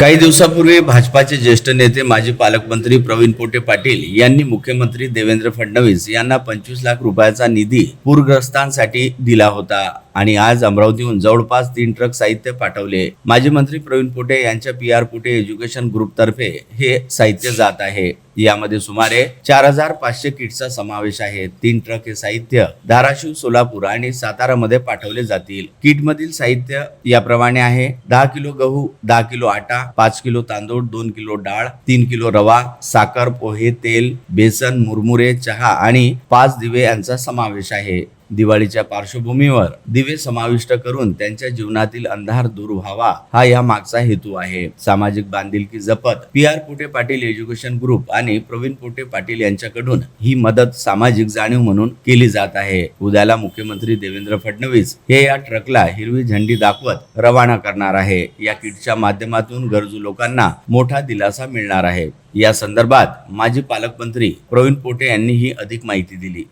काही दिवसापूर्वी भाजपाचे ज्येष्ठ नेते माजी पालकमंत्री प्रवीण पोटे पाटील यांनी मुख्यमंत्री देवेंद्र फडणवीस यांना पंचवीस लाख रुपयाचा निधी पूरग्रस्तांसाठी दिला होता. आणि आज अमरावतीहून जवळपास तीन ट्रक साहित्य पाठवले. माजी मंत्री प्रवीण पुटे यांच्या पी आर पुटे एज्युकेशन ग्रुपतर्फे हे साहित्य जात आहे. यामध्ये सुमारे चार हजार पाचशे किटचा समावेश आहे. तीन ट्रक हे साहित्य धाराशिव सोलापूर आणि सातारामध्ये पाठवले जातील. किट मधील साहित्य याप्रमाणे आहे. दहा किलो गहू दहा किलो आटा पाच किलो तांदूळ दोन किलो डाळ तीन किलो रवा साखर पोहे तेल बेसन मुरमुरे चहा आणि पाच दिवे यांचा समावेश आहे. दिवाळीच्या पार्श्वभूमीवर दिवे समाविष्ट करून त्यांच्या जीवनातील अंधार दूर व्हावा हा या मागचा हेतू आहे. सामाजिक बांधिलकी जपत P R Pote Patil education group आणि प्रवीण पोटे पाटील यांच्याकडून ही मदत सामाजिक जाणीव म्हणून केली जात आहे. उद्याला मुख्यमंत्री देवेंद्र फडणवीस हे या ट्रकला हिरवी झेंडी दाखवत रवाना करणार आहे. या किटच्या माध्यमातून गरजू लोकांना मोठा दिलासा मिळणार आहे. या संदर्भात माजी पालकमंत्री प्रवीण पोटे यांनी ही अधिक माहिती दिली.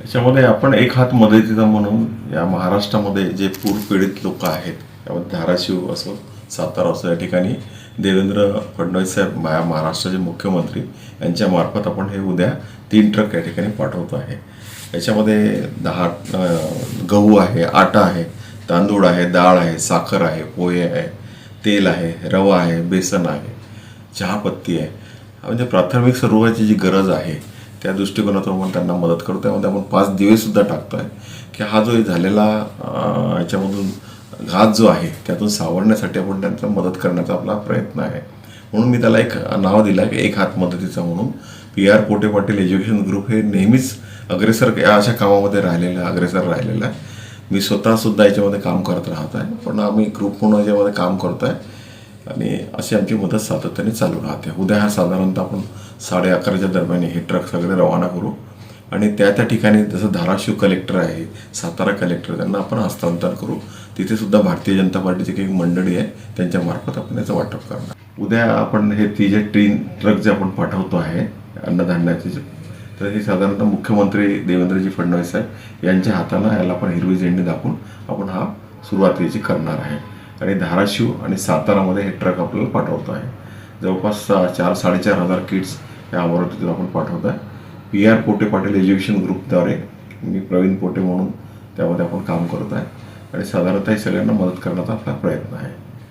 याच्यामध्ये आपण एक हात मदतीचा म्हणून या महाराष्ट्रामध्ये जे पूर पीडित लोक आहेत त्यामध्ये धाराशिव असो सातारा असो या ठिकाणी देवेंद्र फडणवीस साहेब महाराष्ट्राचे मुख्यमंत्री यांच्या मार्फत आपण हे उद्या तीन ट्रक या ठिकाणी पाठवतो आहे. याच्यामध्ये दहा गहू आहे आटा आहे तांदूळ आहे डाळ आहे साखर आहे पोहे आहे तेल आहे रवा आहे बेसन आहे चहापत्ती आहे. म्हणजे प्राथमिक स्वरूपाची जी गरज आहे त्या दृष्टिकोनातून आपण त्यांना मदत करतो त्यामध्ये आपण पाच दिवेसुद्धा टाकतो आहे की हा जो झालेला याच्यामधून घात जो आहे त्यातून सावरण्यासाठी आपण त्यांचा मदत करण्याचा आपला प्रयत्न आहे. म्हणून मी त्याला एक नाव दिलं की एक हात मदतीचा म्हणून. P R Pote Patil education group हे नेहमीच अग्रेसर या अशा कामामध्ये राहिलेलं आहे अग्रेसर राहिलेलं आहे. मी स्वतःसुद्धा याच्यामध्ये काम करत राहत आहे. पण आम्ही ग्रुप म्हणून याच्यामध्ये काम करतो आहे आणि अशी आमची मदत सातत्याने चालू राहते. उद्या हा साधारणतः आपण साडे अकराच्या दरम्यान हे ट्रक सगळे रवाना करू. आणि त्या त्या ठिकाणी जसं धाराशिव कलेक्टर आहे सातारा कलेक्टर त्यांना आपण हस्तांतर करू. तिथे सुद्धा भारतीय जनता पार्टीची काही मंडळी आहे त्यांच्या मार्फत आपण याचं वाटप करणार. उद्या आपण हे ती जे ट्रेन ट्रक जे आपण पाठवतो आहे अन्नधान्याचे जे तर हे साधारणतः मुख्यमंत्री देवेंद्रजी फडणवीस साहेब यांच्या हाताला याला आपण हिरवी झेंडी दाखवून आपण हा सुरुवातीची करणार आहे. आणि धाराशिव आणि सातारामध्ये हे ट्रक आपल्याला पाठवतो आहे. जवळपास चार साडेचार हजार किट्स या अमरावतीतून आपण पाठवत आहे. P R Pote Patil education ग्रुपद्वारे मी प्रवीण पोटे म्हणून त्यामध्ये आपण काम करत आहे. आणि साधारणतः हे सगळ्यांना मदत करण्याचा आपला प्रयत्न आहे.